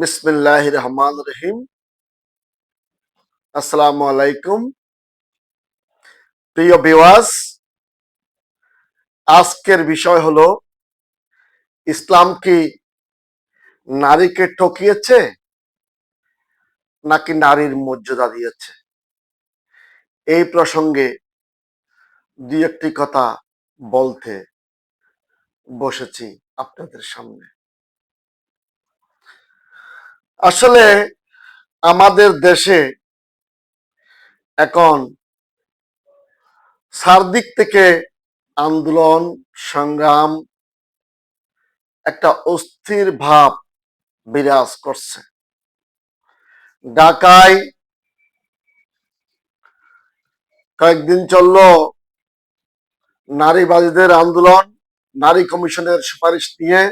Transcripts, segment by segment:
বিসমিল্লাহ রহমান রহিম আসসালামু আলাইকুম প্রিয় বিওয়াস আজকের বিষয় হলো, ইসলাম কি নারীকে ঠকিয়েছে নাকি নারীর মর্যাদা দিয়েছে? এই প্রসঙ্গে দুই একটি কথা বলতে বসেছি আপনাদের সামনে। আসলে আমাদের দেশে এখন সার্দিক থেকে আন্দোলন, সংগ্রাম একটা অস্থির ভাব বিরাজ করছে। ঢাকায় কয়েকদিন চলল নারীবাদীদের আন্দোলন, নারী কমিশনের সুপারিশ নিয়ে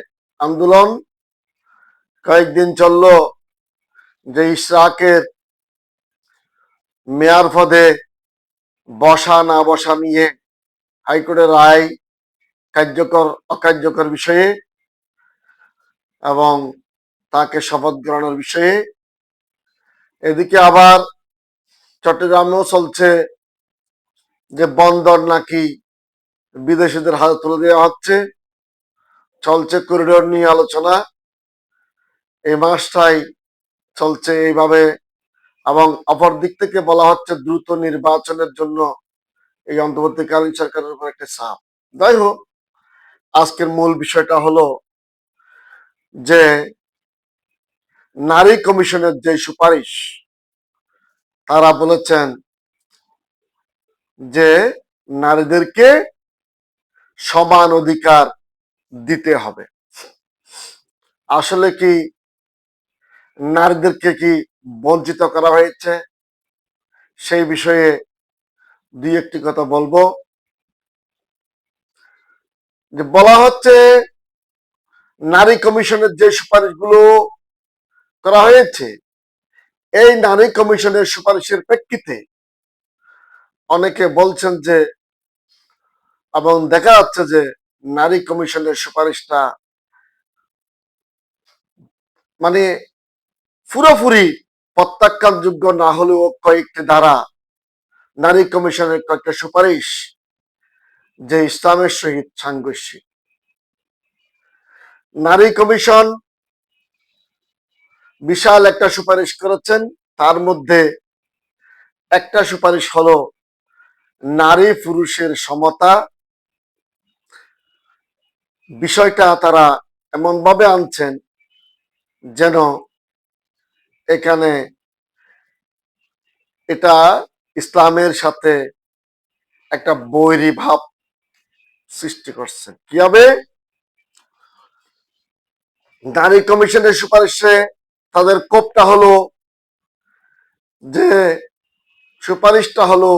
আন্দোলন। কয়েকদিন চলল যে ইশরাকের মেয়ার পদে বসা না বসা নিয়ে হাইকোর্টের রায় কার্যকর, অকার্যকর বিষয়ে এবং তাকে শপথ গ্রহণের বিষয়ে। এদিকে আবার চট্টগ্রামেও চলছে যে বন্দর নাকি বিদেশিদের হাতে তুলে দেওয়া হচ্ছে। চলছে করিডোর নিয়ে আলোচনা। এই মাসটাই চলছে এইভাবে এবং অপর দিক থেকে বলা হচ্ছে দ্রুত নির্বাচনের জন্য এই অন্তর্বর্তীকালীন সরকারের উপর একটা চাপ। যাই হোক, আজকের মূল বিষয়টা হলো যে নারী কমিশনের যে সুপারিশ, তারা বলেছেন যে নারীদেরকে সমান অধিকার দিতে হবে। আসলে কি নারীদেরকে কি বঞ্চিত করা হয়েছে? সেই বিষয়ে দুই একটি কথা বলব। যে বলা হচ্ছে, নারী কমিশনের যে সুপারিশগুলো করা হয়েছে, এই নারী কমিশনের সুপারিশের প্রেক্ষিতে অনেকে বলছেন যে, এবং দেখা যাচ্ছে যে নারী কমিশনের সুপারিশটা মানে পুরোপুরি প্রত্যাখ্যানযোগ্য না হলেও কয়েকটি ধারা নারী কমিশনের কয়েকটা সুপারিশ যে ইসলামের সহিত সাংঘর্ষিক। নারী কমিশন বিশাল একটা সুপারিশ করেছেন, তার মধ্যে একটা সুপারিশ হলো নারী পুরুষের সমতা। বিষয়টা তারা এমনভাবে আনছেন যেন এখানে এটা ইসলামের সাথে একটা বৈরী ভাব সৃষ্টি করছে। কীভাবে নারী কমিশনের সুপারিশে তাদের কোপটা হলো যে সুপারিশটা হলো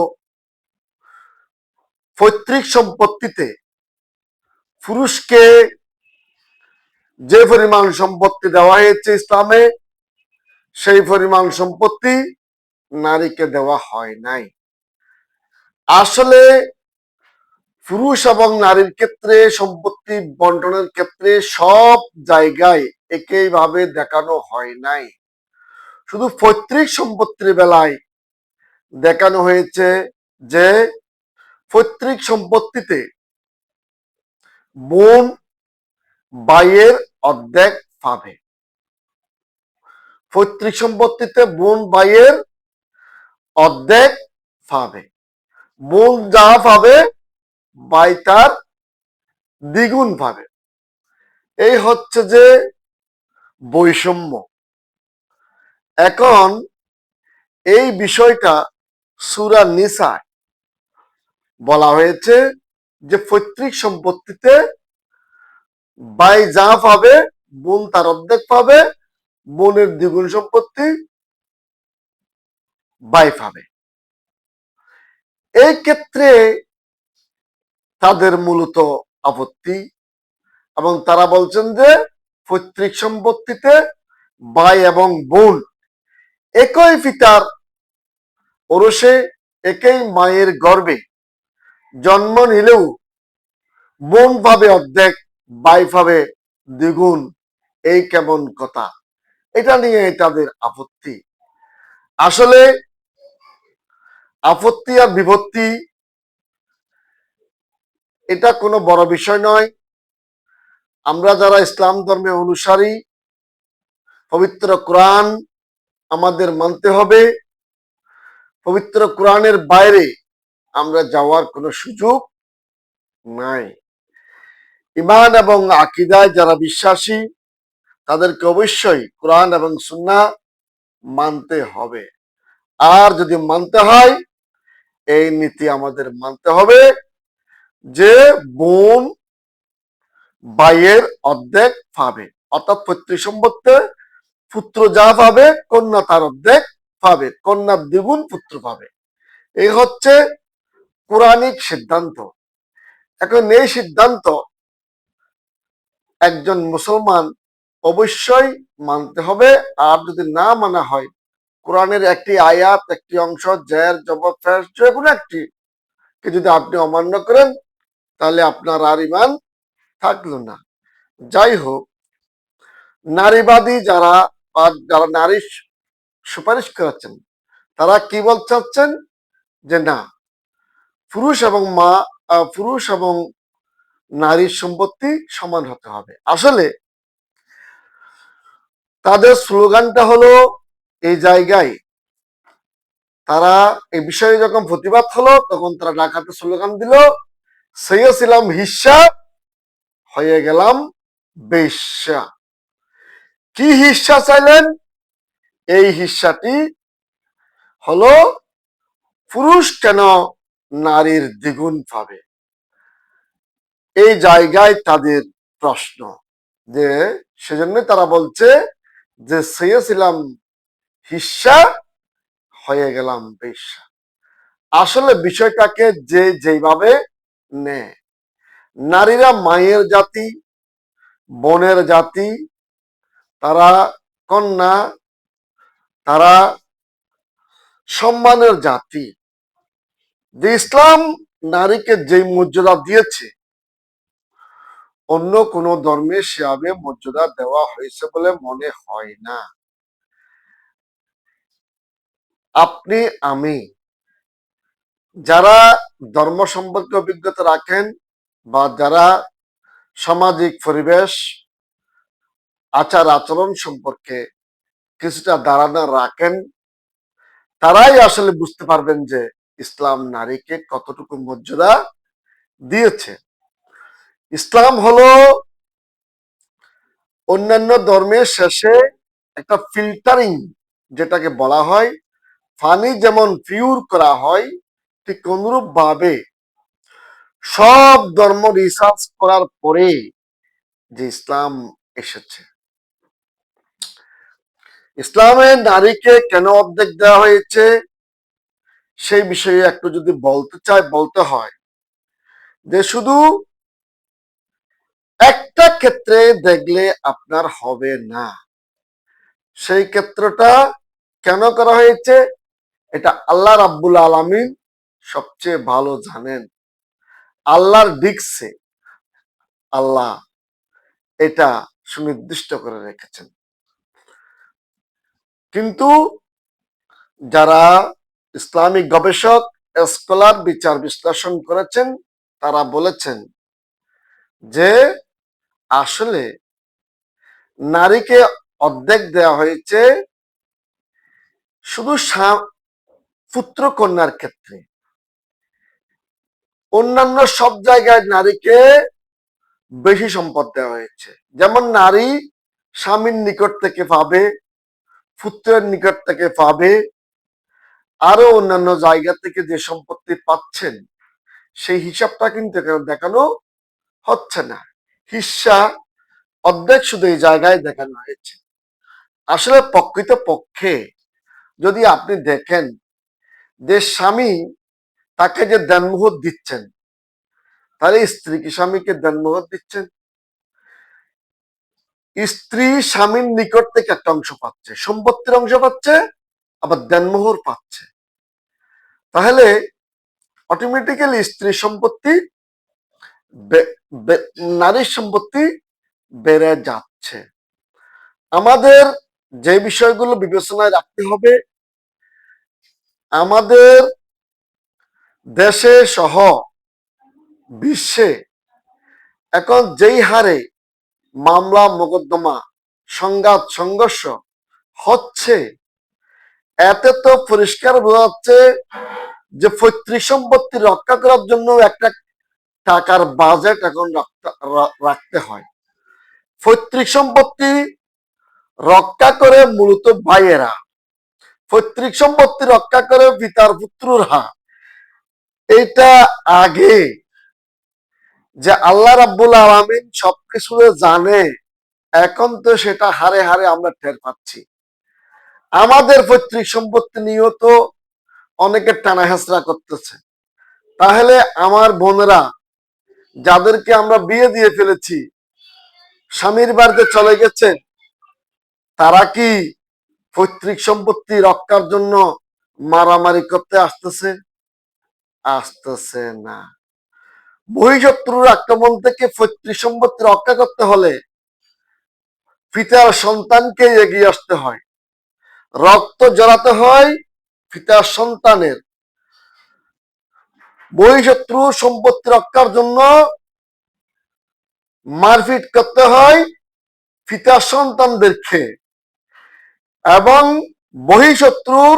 পৈতৃক সম্পত্তিতে পুরুষকে যে পরিমাণ সম্পত্তি দেওয়া হয়েছে ইসলামে সেই পরিমাণ সম্পত্তি নারীকে দেওয়া হয় নাই। আসলে পুরুষ এবং নারীর ক্ষেত্রে সম্পত্তি বন্টনের ক্ষেত্রে সব জায়গায় একইভাবে দেখানো হয় নাই। শুধু পৈতৃক সম্পত্তির বেলায় দেখানো হয়েছে যে পৈতৃক সম্পত্তিতে বোন বাইয়ের অর্ধেক পাবে। পৈতৃক সম্পত্তিতে বোন বাইয়ের অর্ধেক পাবে। বোন যা পাবে বাই তার দ্বিগুণ পাবে। এই হচ্ছে যে বৈষম্য। এখন এই বিষয়টা সুরা নিসায় বলা হয়েছে যে পৈতৃক সম্পত্তিতে বাই যা পাবে বোন তার অর্ধেক পাবে বোনের দ্বিগুণ সম্পত্তি বাই পাবে। এই ক্ষেত্রে তাদের মূলত আপত্তি এবং তারা বলছেন যে পৈতৃক সম্পত্তিতে ভাই এবং বোন একই পিতার ওরসে একই মায়ের গর্বে জন্ম নিলেও বোন পাবে অর্ধেক ভাই পাবে দ্বিগুণ। এই কেমন কথা? এটা নিয়ে তাদের আপত্তি। আসলে আপত্তি আর বিভক্তি এটা কোনো বড় বিষয় নয়। আমরা যারা ইসলাম ধর্মে অনুসারী, পবিত্র কোরআন আমাদের মানতে হবে। পবিত্র কোরআনের বাইরে আমরা যাওয়ার কোনো সুযোগ নাই। ইমান এবং আকিদায় যারা বিশ্বাসী তাদেরকে অবশ্যই কোরআন এবং সুন্না মানতে হবে। আর যদি মানতে হয়, এই নীতি আমাদের মানতে হবে যে বোন বাইয়ের অর্ধেক পাবে, অর্থাৎ পৈতৃক সম্পত্তি পুত্র যা পাবে, কন্যা তার অর্ধেক পাবে, কন্যা দ্বিগুণ পুত্র পাবে। এই হচ্ছে কোরআনিক সিদ্ধান্ত। এখন এই সিদ্ধান্ত একজন মুসলমান অবশ্যই মানতে হবে। আর যদি না মানা হয়, কোরআনের একটি আয়াত, একটি অংশ, জের জবাব ফেস যে কোনো একটি যদি আপনি অমান্য করেন, তাহলে আপনার আর ইমান থাকল না। যাই হোক, নারীবাদী যারা বা যারা নারী সুপারিশ করাচ্ছেন তারা কি বলতে চাচ্ছেন? যে না, পুরুষ এবং মা পুরুষ এবং নারীর সম্পত্তি সমান হতে হবে। আসলে তাদের স্লোগানটা হলো, এই জায়গায়। তারা এই বিষয়ে যখন প্রতিবাদ হলো, তখন তারা ডাকাতে স্লোগান দিল ছিলাম হিস্সা, হয়ে গেলাম বেশ্যা। কি হিস্সা চাইলেন? এই হিস্সাটি হলো, পুরুষ কেন নারীর দ্বিগুণ পাবে? এই জায়গায় তাদের প্রশ্ন যে সেজন্য তারা বলছে যে চেয়েছিলাম হিস্সা হয়ে গেলাম বেশ্যা। আসলে বিষয়টাকে যে যেভাবে নেয়, নারীরা মায়ের জাতি, বোনের জাতি, তারা কন্যা, তারা সম্মানের জাতি। যে ইসলাম নারীকে যে মর্যাদা দিয়েছে অন্য কোন ধর্মে সেভাবে মর্যাদা দেওয়া হয়েছে বলে মনে হয় না। আপনি, আমি যারা ধর্ম সম্পর্কে অভিজ্ঞতা রাখেন বা যারা সামাজিক পরিবেশ, আচার আচরণ সম্পর্কে কিছুটা ধারণা রাখেন, তারাই আসলে বুঝতে পারবেন যে ইসলাম নারীকে কতটুকু মর্যাদা দিয়েছে। ইসলাম হলো অন্যান্য ধর্মের শেষে একটা ফিল্টারিং যেটাকে বলা হয়। পানি যেমন পিউর করা হয়, ঠিক অনুরূপ ভাবে সব ধর্ম রিসার্চ করার পরে যে ইসলাম এসেছে। ইসলামে নারীকে কেন অর্ধেক দেওয়া হয়েছে? সেই বিষয়ে একটু যদি বলতে চাই, বলতে হয় যে শুধু একটা ক্ষেত্রে দেখলে আপনার হবে না। সেই ক্ষেত্রটা কেন করা হয়েছে? এটা আল্লাহ রাব্বুল আলমিন সবচেয়ে ভালো জানেন। আল্লাহর ডিক্সে আল্লাহ এটা সুনির্দিষ্ট করে রেখেছেন। কিন্তু যারা ইসলামিক গবেষক, স্কলার বিচার বিশ্লেষণ করেছেন, তারা বলেছেন যে আসলে নারীকে অর্ধেক দেওয়া হয়েছে শুধু পুত্র কন্যার ক্ষেত্রে। অন্যান্য সব জায়গায় নারীকে বেশি সম্পদ দেওয়া হয়েছে। যেমন নারী স্বামীর নিকট থেকে পাবে, পুত্রের নিকট থেকে পাবে আরও অন্যান্য জায়গা থেকে যে সম্পত্তি পাচ্ছেন, সেই হিসাবটা কিন্তু দেখানো হচ্ছে না। হিসা অর্ধেক শুধু এই জায়গায় দেখানো হয়েছে। আসলে প্রকৃত পক্ষে যদি আপনি দেখেন যে স্বামী তাকে যে দেনমোহর দিচ্ছেন, তাহলে স্ত্রী কি স্বামীকে দেনমোহর দিচ্ছেন? স্ত্রী স্বামীর নিকট থেকে একটা অংশ পাচ্ছে, সম্পত্তির অংশ পাচ্ছে, আবার দেনমোহর পাচ্ছে। তাহলে অটোমেটিক্যালি স্ত্রী সম্পত্তি নারীর সম্পত্তি বেড়ে যাচ্ছে। আমাদের যে বিষয়গুলো বিবেচনায় রাখতে হবে, আমাদের দেশে সহ বিশ্বে এখন যেই হারে মামলা, মোকদ্দমা, সংঘাত, সংঘর্ষ হচ্ছে, এতে তো পরিষ্কার বোঝা যাচ্ছে যে পৈতৃক সম্পত্তি রক্ষা করার জন্য একটা টাকার বাজেট এখন রাখতে- হয়। পৈতৃক সম্পত্তি রক্ষা করে মূলত ভাইয়েরা। পৈতৃক সম্পত্তি রক্ষা করে পিতার পুত্ররা। এটা আগে যে আল্লাহ রাব্বুল আলামিন সবকিছু জানে, এখন তো সেটা হারে হারে আমরা টের পাচ্ছি। আমাদের পৈতৃক সম্পত্তি নিয়েও তো অনেকে টানা হেঁচড়া করতেছে। তাহলে আমার বোনেরা যাদেরকে আমরা বিয়ে দিয়ে ফেলেছি, স্বামীর বাড়িতে চলে গেছে তারা কি পৈতৃক সম্পত্তি রক্ষার জন্য মারামারি করতে আসতেছে? আসতেছে না। বহিঃশত্রুর আক্রমণ থেকে পৈতৃক সম্পত্তি রক্ষা করতে হলে পিতার সন্তানকে এগিয়ে আসতে হয়। রক্ত জড়াতে হয় পিতার সন্তানের। বহিঃশত্রু সম্পত্তি রক্ষার জন্য মারপিট করতে হয় পিতার সন্তানদেরকে। এবং বহিঃশত্রুর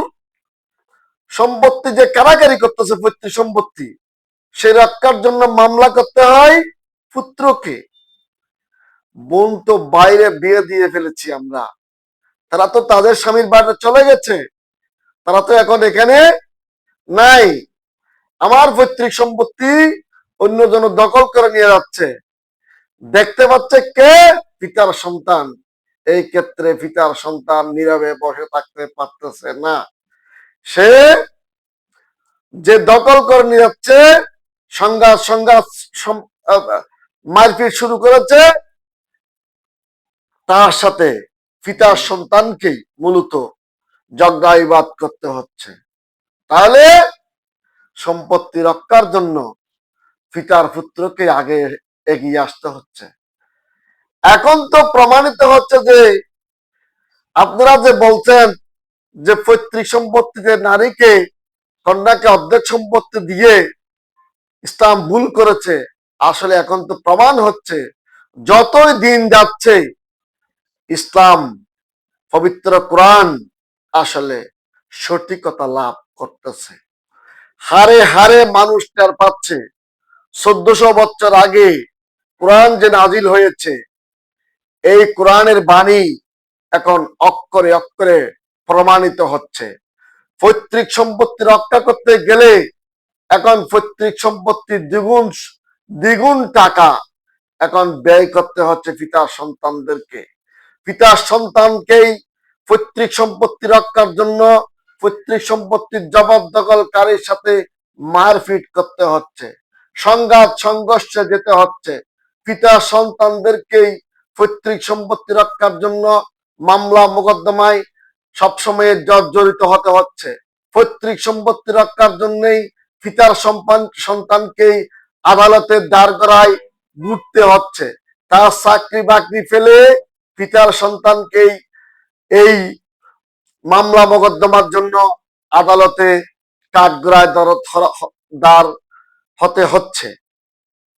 সম্পত্তি যে কারাগারি করতেছে, পৈতৃক সম্পত্তি, সে রক্ষার জন্য মামলা করতে হয় পুত্রকে। বোন তো বাইরে বিয়ে দিয়ে ফেলেছি আমরা। তারা তো তাদের স্বামীর বাড়িতে চলে গেছে। তারা তো এখন এখানে নাই। আমার পৈতৃক সম্পত্তি অন্যজন দখল করে নিয়ে যাচ্ছে। দেখতে পাচ্ছে কে? পিতার সন্তান। এই ক্ষেত্রে পিতার সন্তান নীরবে বসে থাকতে পারতেছে না। সে যে দখল করে নিয়ে যাচ্ছে, সংঘাত সংঘাত মারপিট শুরু করেছে, তার সাথে পিতার সন্তানকেই মূলত যজ্ঞাইবাদ করতে হচ্ছে। তাহলে সম্পত্তি রক্ষার জন্য পিতার পুত্রকে আগে এগিয়ে আসতে হচ্ছে। এখন তো প্রমাণিত হচ্ছে যে আপনারা যে বলছেন যে পৈতৃক সম্পত্তিতে নারীকে, কন্যাকে অর্ধেক সম্পত্তি দিয়ে ইসলাম ভুল করেছে, আসলে এখন তো প্রমাণ হচ্ছে যতই দিন যাচ্ছে ইসলাম, পবিত্র কোরআন আসলে সঠিকতা লাভ করতেছে। হারে হারে মানুষ টের পাচ্ছে। চোদ্দশো বছর আগে কোরআন যে নাজিল হয়েছে, এই কোরআনের বাণী এখন অক্ষরে অক্ষরে প্রমাণিত হচ্ছে। পৈতৃক সম্পত্তি রক্ষা করতে গেলে এখন পৈতৃক সম্পত্তি দ্বিগুণ দ্বিগুণ টাকা এখন ব্যয় করতে হচ্ছে পিতার সন্তানদেরকে। পিতার সন্তানকেই পৈতৃক সম্পত্তি রক্ষার জন্য পৈতৃক সম্পত্তির জবরদখলকারীর সাথে মারপিট করতে হচ্ছে। সংঘাত সংঘর্ষে যেতে হচ্ছে। পিতা সন্তানদেরকেই পৈতৃক সম্পত্তি রক্ষার জন্য মামলা মোকদ্দমায় সবসময় জর্জরিত হতে হচ্ছে। পৈতৃক সম্পত্তি রক্ষার জন্যই পিতার সম্পান সন্তানকেই আদালতের দাঁড় করায় ঘুরতে হচ্ছে। তার চাকরি বাকরি ফেলে পিতার সন্তানকেই এই মামলা মোকদ্দমার জন্য আদালতে কাঠগড়ায় দাঁড় হতে হচ্ছে।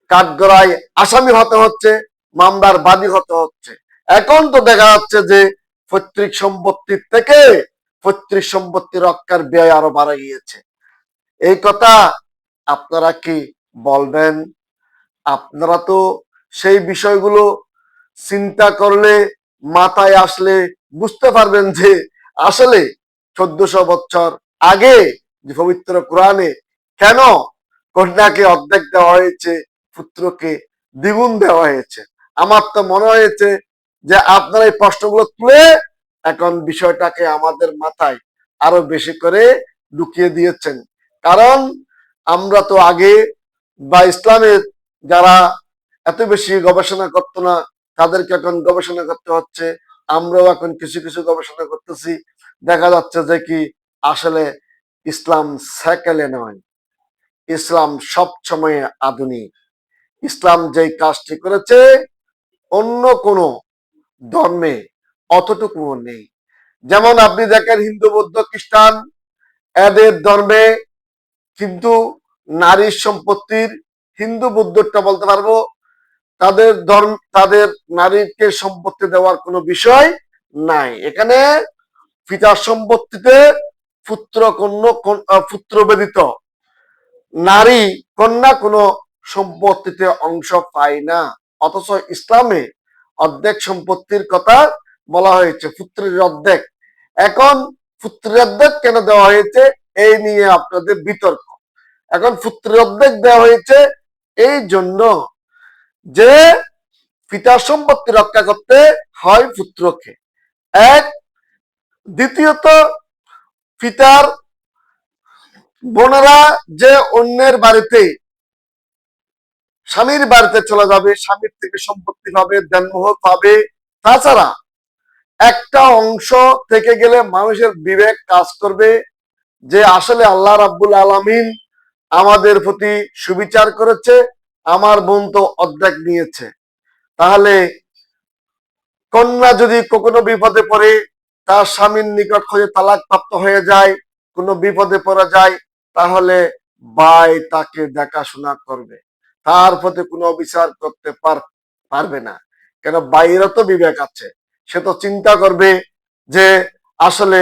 কাঠগড়ায় আসামি হতে হচ্ছে, মামলার বাদী হতে হচ্ছে। এখন তো দেখা যাচ্ছে যে পৈতৃক সম্পত্তির থেকে পৈতৃক সম্পত্তি রক্ষার ব্যয় আরও বাড়া গিয়েছে। এই কথা আপনারা কি বলবেন? আপনারা তো সেই বিষয়গুলো চিন্তা করলে মাথায় আসলে বুঝতে পারবেন যে আসলে চোদ্দশো বছর আগে যে পবিত্র কোরআনে কেন কন্যাকে অর্ধেক দেওয়া হয়েছে, পুত্রকে দ্বিগুণ দেওয়া হয়েছে? আমার তো মনে হয়েছে যে আপনারা এই প্রশ্নগুলো তুলে এখন বিষয়টাকে আমাদের মাথায় আরও বেশি করে ঢুকিয়ে দিয়েছেন। কারণ আমরা তো আগে বা ইসলামের যারা এত বেশি গবেষণা করতো না, তাদেরকে এখন গবেষণা করতে হচ্ছে। আমরাও এখন কিছু কিছু গবেষণা করতেছি। দেখা যাচ্ছে যে কি আসলে ইসলাম সাইকেলে নয়, ইসলাম সব সময় আধুনিক। ইসলাম যেই কাজটি করেছে, অন্য কোনো ধর্মে অতটুকু নেই। যেমন আপনি দেখেন হিন্দু, বৌদ্ধ, খ্রিস্টান, এদের ধর্মে কিন্তু নারীর সম্পত্তির হিন্দু বৌদ্ধটা বলতে পারব তাদের ধর্ম, তাদের নারীকে সম্পত্তি দেওয়ার কোনো বিষয় নাই। এখানে পিতার সম্পত্তিতে পুত্র পুত্র ব্যতীত নারী, কন্যা কোনো সম্পত্তিতে অংশ পায় না। অথচ ইসলামে অর্ধেক সম্পত্তির কথা বলা হয়েছে, পুত্রের অর্ধেক। এখন পুত্রের অর্ধেক কেন দেওয়া হয়েছে? এই নিয়ে আপনাদের বিতর্ক। এখন পুত্রের অর্ধেক দেওয়া হয়েছে এই জন্য যে পিতার সম্পত্তি রক্ষা করতে হয় পুত্রকে। এক, দ্বিতীয়ত, পিতার বোনেরা যে অন্যের বাড়িতে, স্বামীর বাড়িতে চলে যাবে, স্বামীর থেকে সম্পত্তি পাবে দেনমোহ পাবে, তাছাড়া একটা অংশ থেকে গেলে মানুষের বিবেক কাজ করবে, যে আসলে আল্লাহ রাব্বুল আলামিন আমাদের প্রতি সুবিচার করেছে আমার বোন তো অর্ধেক নিয়েছে। তাহলে কন্যা যদি কখনো বিপদে পড়ে, তার স্বামীর নিকট হয়ে তালাক প্রাপ্ত হয়ে যায়, কোনো বিপদে পড়া যায়, তাহলে ভাই তাকে দেখাশোনা করবে। তার প্রতি কোনো বিচার করতে পারবে না। কেন? বাইরে তো বিবেক আছে। সে তো চিন্তা করবে যে আসলে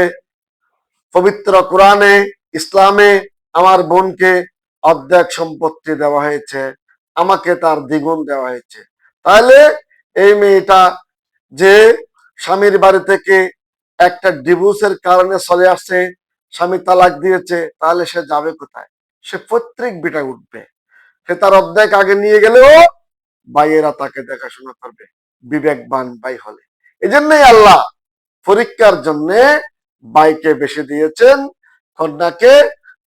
পবিত্র কোরআনে, ইসলামে আমার বোনকে অর্ধেক সম্পত্তি দেওয়া হয়েছে। আমাকে তার দ্বিগুণ দেওয়া হয়েছে। তাহলে এই মেয়েটা যে স্বামীর বাড়ি থেকে একটা ডিভোর্সের কারণে চলে আসছে, স্বামী তালাক দিয়েছে, তাহলে সে যাবে কোথায়? সে প্রত্যেক বিটা উঠবে। সে তার অর্ধেক আগে নিয়ে গেলেও ভাইয়েরা তাকে দেখাশোনা করবে, বিবেকবান ভাই হলে। এই জন্যই আল্লাহ পরীক্ষার জন্য বাইকে বেশি দিয়েছেন, কন্যাকে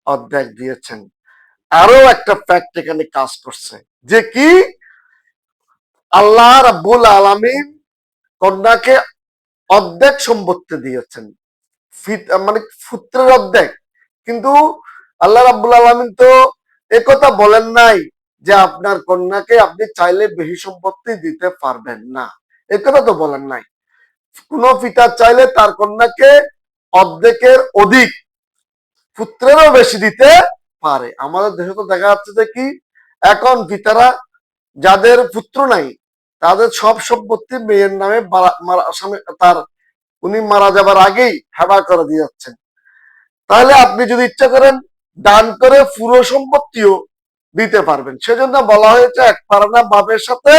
অর্ধেক দিয়েছেন। আরও একটা ফ্যাক্ট এখানে কাজ করছে। যে কি? আল্লাহ রাব্বুল আলামিন কন্যাকে অর্ধেক সম্পত্তি দিয়েছেন। মানে পুত্রের অর্ধেক। কিন্তু আল্লাহ রাব্বুল আলামিন তো একথা বলেন নাই যে আপনার কন্যাকে আপনি চাইলে বেশি সম্পত্তি দিতে পারবেন না। একথা তো বলেন নাই। কোন পিতা চাইলে তার কন্যাকে অর্ধেকের অধিক পুত্রেরও বেশি দিতে পারে। আমাদের দেশে তো দেখা যাচ্ছে যে কি? এখন পিতারা যাদের পুত্র নাই, তাদের সব সম্পত্তি মেয়ের নামে তার, উনি মারা যাবার আগেই হেবা করে দিয়ে যাচ্ছেন। তাহলে আপনি যদি ইচ্ছা করেন দান করে পুরো সম্পত্তিও দিতে পারবেন। সেজন্য বলা হয়েছে এক পারে না বাপের সাথে,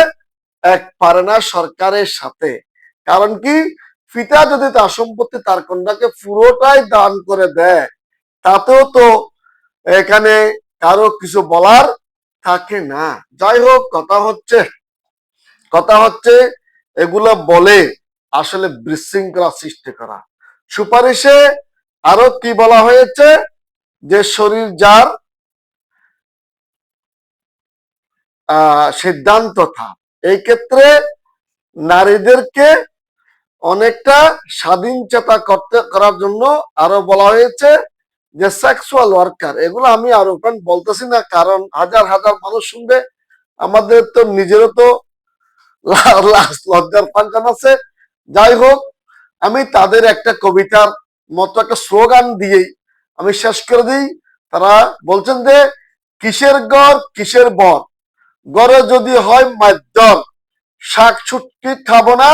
এক পারে না সরকারের সাথে। কারণ কি? পিতা যদি তার সম্পত্তি তার কন্যাকে পুরোটাই দান করে দেয়, তাতেও তো এখানে কারও কিছু বলার থাকে না। যাই হোক কথা হচ্ছে কথা হচ্ছে, এগুলো বলে আসলে বিশৃঙ্খলা সৃষ্টি করা। সুপারিশে আরও কি বলা হয়েছে? যে শরীর যার সিদ্ধান্ত থা। এই ক্ষেত্রে নারীদেরকে অনেকটা স্বাধীন চেতা করতে, করার জন্য আরও বলা হয়েছে যে সেক্সুয়াল ওয়ার্কার এগুলো আমি আরও বলতেছি না, কারণ হাজার হাজার মানুষ শুনবে। আমাদের তো নিজেরও তো লজ্জার ফাংশন আছে। যাই হোক, আমি তাদের একটা কবিতার মতো একটা স্লোগান দিয়েই আমি শেষ করে দিই। তারা বলছেন যে, কিসের গড়, কিসের বর? গড়ে যদি হয় মাধ্যম, শাক ছুটকি খাব না,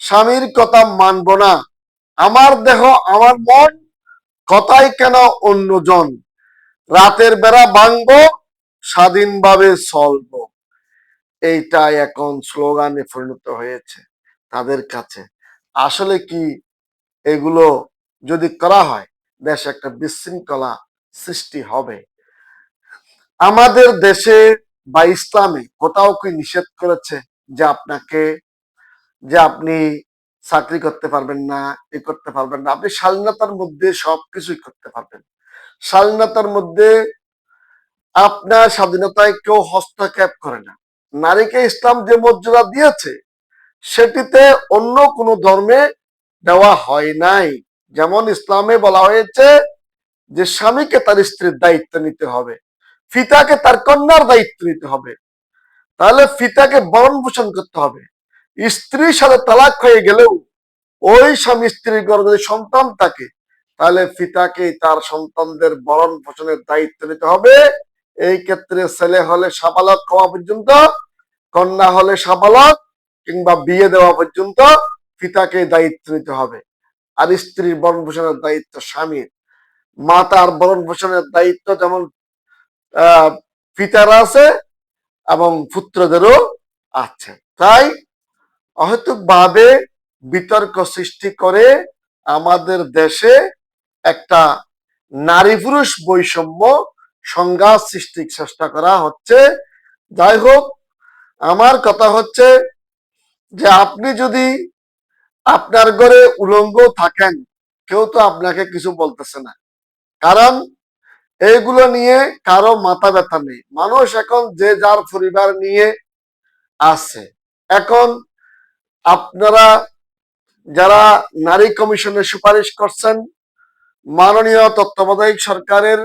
স্বামীর কথা মানব না। আমার দেহ, আমার মন কথাই কেন অন্যজন? রাতের বেড়া ভাঙবো, স্বাধীনভাবে চলব। এইটাই এখন স্লোগানে পরিণত হয়েছে তাদের কাছে। আসলে কি এগুলো যদি করা হয়, দেশে একটা বিশৃঙ্খলা সৃষ্টি হবে। আমাদের দেশে বা ইসলামে কোথাও কি নিষেধ করেছে যে আপনাকে, যে আপনি চাকরি করতে পারবেন না, এ করতে পারবেন না। আপনি স্বাধীনতার মধ্যে সবকিছুই করতে পারবেন। স্বাধীনতার মধ্যে আপনার স্বাধীনতায় কেউ হস্তক্ষেপ করে না। নারীকে ইসলাম যে মর্যাদা দিয়েছে, সেটিতে অন্য কোনো ধর্মে দেওয়া হয় নাই। যেমন ইসলামে বলা হয়েছে যে, স্বামীকে তার স্ত্রীর দায়িত্ব নিতে হবে ফিতাকে তার কন্যার দায়িত্ব নিতে হবে। তাহলে ফিতাকে বরণ পোষণ করতে হবে। স্ত্রীর সাথে তালাক হয়ে গেলেও ওই স্বামী স্ত্রীর ঘরে যদি সন্তান থাকে, তাহলে পিতাকে তার সন্তানদের বরণ পোষণের দায়িত্ব নিতে হবে। এই ক্ষেত্রে ছেলে হলে সাবালক হওয়া পর্যন্ত, কন্যা হলে সাবালক কিংবা বিয়ে দেওয়া পর্যন্ত পিতাকে দায়িত্ব নিতে হবে। আর স্ত্রীর বরণ পোষণের দায়িত্ব স্বামীর। মাতার বরণ পোষণের দায়িত্ব যেমন, আহ, পিতার আছে এবং পুত্রদেরও আছে। তাই অহেতুক ভাবে বিতর্ক সৃষ্টি করে আমাদের দেশে একটা নারী পুরুষ বৈষম্য সংঘাত সৃষ্টির চেষ্টা করা হচ্ছে। যাই হোক, আমার কথা হচ্ছে যে আপনি যদি আপনার ঘরে উলঙ্গ থাকেন, কেউ তো আপনাকে কিছু বলতেছে না। কারণ এইগুলো নিয়ে কারও মাথা ব্যথা নেই। মানুষ এখন যে যার পরিবার নিয়ে আছে, এখন আপনারা যারা নারী কমিশনের সুপারিশ করছেন, মাননীয় তত্ত্বাবধায়ক সরকারের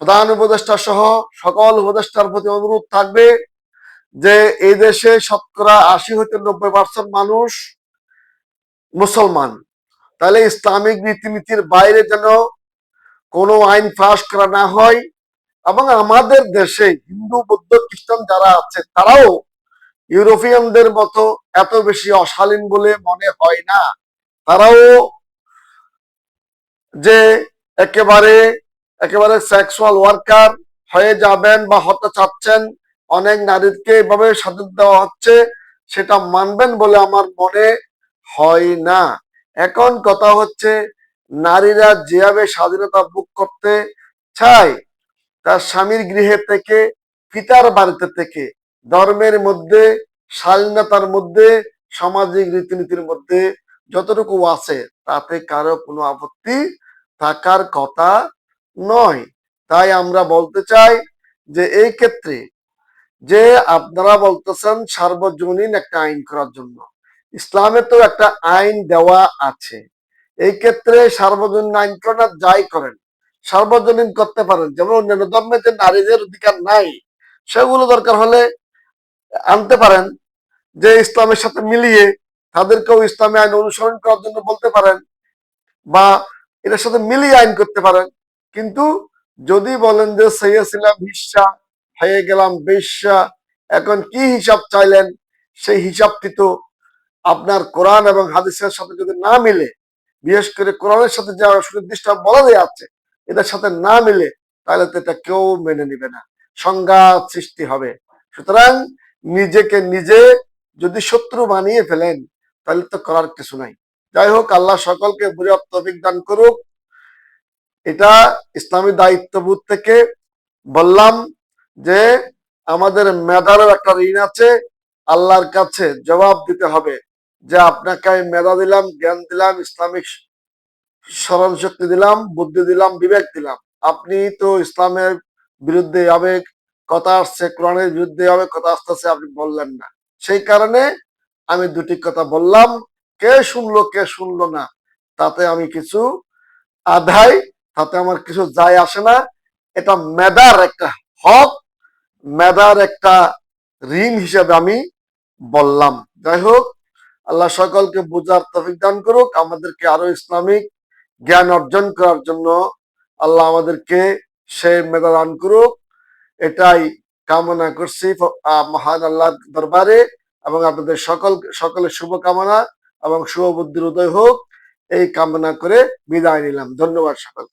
প্রধান উপদেষ্টা সহ সকল উপদেষ্টার প্রতি অনুরোধ থাকবে যে এই দেশে শতকরা আশি হইতে নব্বই পার্সেন্ট মানুষ মুসলমান। তাহলে ইসলামিক রীতিনীতির বাইরে যেন কোনো আইন পাশ করা না হয় এবং আমাদের দেশে হিন্দু, বৌদ্ধ, খ্রিস্টান যারা আছে, তারাও ইউরোপিয়ানদের মতো এত বেশি অশালীন বলে মনে হয় না। তারাও যে একেবারে একেবারে সেক্সুয়াল ওয়ার্কার হয়ে যাবেন বা হতে চাচ্ছেন, অনেক নারীকে এভাবে স্বাধীন দেওয়া হচ্ছে, সেটা মানবেন বলে আমার মনে হয় না। এখন কথা হচ্ছে, নারীরা যেভাবে স্বাধীনতা বুক করতে চায়, তার স্বামীর গৃহে থেকে, পিতার বাড়িতে থেকে ধর্মের মধ্যে, শালীনতার মধ্যে, সামাজিক রীতিনীতির মধ্যে যতটুকু আছে, তাতে কারও কোনো আপত্তি থাকার কথা নয়। তাই আমরা বলতে চাই যে এই ক্ষেত্রে যে আপনারা বলতেছেন সার্বজনীন একটা আইন করার জন্য, ইসলামে তো একটা আইন দেওয়া আছে। এই ক্ষেত্রে সার্বজনীন আইন করেন যাই করেন, সার্বজনীন করতে পারেন। যেমন অন্যান্য ধর্মে যে নারীদের অধিকার নাই, সেগুলো দরকার হলে আনতে পারেন, যে ইসলামের সাথে মিলিয়ে তাদেরকেও ইসলামী আইন অনুসরণ করার জন্য বলতে পারেন বা এটার সাথে মিলিয়ে আইন করতে পারেন। কিন্তু যদি বলেন যে সেইয়াছিলাম হিসা, হয়ে গেলাম বেশ্যা, এখন কি হিসাব চাইলেন? সেই হিসাবটি তো আপনার কোরআন এবং হাদিসের সাথে যদি না মিলে, বিশেষ করে কোরআনের সাথে যা সুনির্দিষ্ট বলা দেওয়া আছে, এটার সাথে না মিলে, তাহলে তো এটা কেউ মেনে নিবে না। সংঘাত সৃষ্টি হবে। সুতরাং নিজেকে নিজে যদি শত্রু বানিয়ে ফেলেন, তাহলে তো করার কিছু নাই। যাই হোক, আল্লাহ সকলকে বৃহৎ অভিজ্ঞান করুক। এটা ইসলামী দায়িত্ববোধ থেকে বললাম যে, আমাদের মেধারও একটা ঋণ আছে, আল্লাহর কাছে জবাব দিতে হবে যে, আপনাকে আমি মেধা দিলাম, জ্ঞান দিলাম, ইসলামিক স্মরণ শক্তি দিলাম, বুদ্ধি দিলাম, বিবেক দিলাম। আপনি তো ইসলামের বিরুদ্ধে আবেগ কথা আসছে কোরআনের বিরুদ্ধে হবে, কথা আসতেছে আপনি বললেন না। সেই কারণে আমি দুটি কথা বললাম, কে শুনলো কে শুনলো না, তাতে আমি কিছু আদায় তাতে আমার কিছু যায় আসে না। এটা মেধার একটা হক, মেধার একটা ঋণ হিসেবে আমি বললাম। যাই হোক, আল্লাহ সকলকে বোঝার তফিক দান করুক, আমাদেরকে আরও ইসলামিক জ্ঞান অর্জন করার জন্য আল্লাহ আমাদেরকে সে মেধা দান করুক। এটাই কামনা করছি। মহান আল্লাহ দরবারে এবং আপনাদের সকল, সকলের শুভকামনা এবং শুভ বুদ্ধির উদয় হোক। এই কামনা করে বিদায় নিলাম। ধন্যবাদ সকল